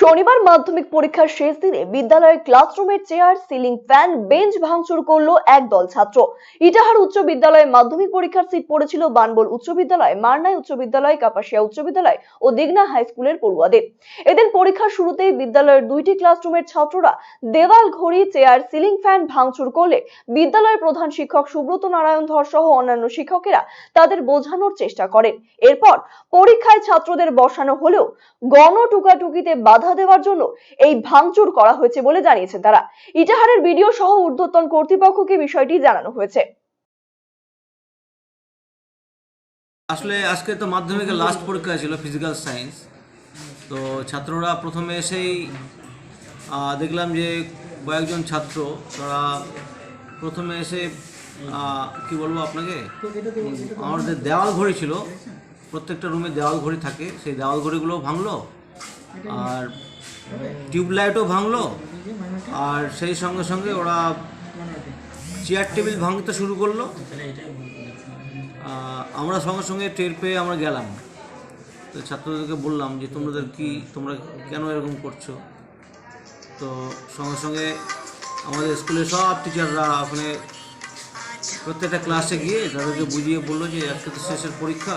শনিবার মাধ্যমিক পরীক্ষার শেষ দিনে বিদ্যালয়ের ক্লাসরুমের চেয়ার, সিলিং ফ্যান, বেঞ্চ ভাঙচুর করল একদল ছাত্র। ইটাহার উচ্চ বিদ্যালয়ে মাধ্যমিক পরীক্ষার সিট পড়েছিল বানবল উচ্চ বিদ্যালয় মারনাই উচ্চ বিদ্যালয়, কাপাসিয়া উচ্চ বিদ্যালয় ও দিগনা হাই স্কুলের পড়ুয়াদের। এদিন পরীক্ষার শুরুতেই বিদ্যালয়ের দুইটি ক্লাসরুমের ছাত্ররা দেওয়াল ঘড়ি, চেয়ার, সিলিং ফ্যান ভাঙচুর করলে বিদ্যালয়ের প্রধান শিক্ষক সুব্রত নারায়ণ ধর সহ অন্যান্য শিক্ষকেরা তাদের বোঝানোর চেষ্টা করেন। এরপর পরীক্ষায় ছাত্রদের বসানো হলেও গণ টুকাটুকিতে বাধা দেওয়ার জন্য এই ভাঙচুর করা হয়েছে বলে জানিয়েছেন তারা। ইটাহারের ভিডিও সহ ঊর্ধ্বতন কর্তৃপক্ষকে বিষয়টি জানানো হয়েছে। আসলে আজকে তো মাধ্যমিকের লাস্ট পরীক্ষা ছিল ফিজিক্যাল সায়েন্স তো ছাত্ররা প্রথমে এসেই দেখলাম যে কয়েকজন ছাত্র, তারা প্রথমে এসে কি বলব আপনাকে? আমাদের দেওয়াল ঘড়ি ছিল, প্রত্যেকটা রুমে দেওয়াল ঘড়ি থাকে, সেই দেওয়াল ঘড়িগুলো ভাঙলো আর টিউবলাইটও ভাঙলো, আর সেই সঙ্গে সঙ্গে ওরা চেয়ার টেবিল ভাঙতে শুরু করল। আমরা সঙ্গে সঙ্গে টের পেয়ে আমরা গেলাম। তো ছাত্রদেরকে বললাম যে তোমাদের কি, তোমরা কেন এরকম করছ? তো সঙ্গে সঙ্গে আমাদের স্কুলের সব টিচাররা ওখানে প্রত্যেকটা ক্লাসে গিয়ে তাদেরকে বুঝিয়ে বলল যে তো শেষের পরীক্ষা।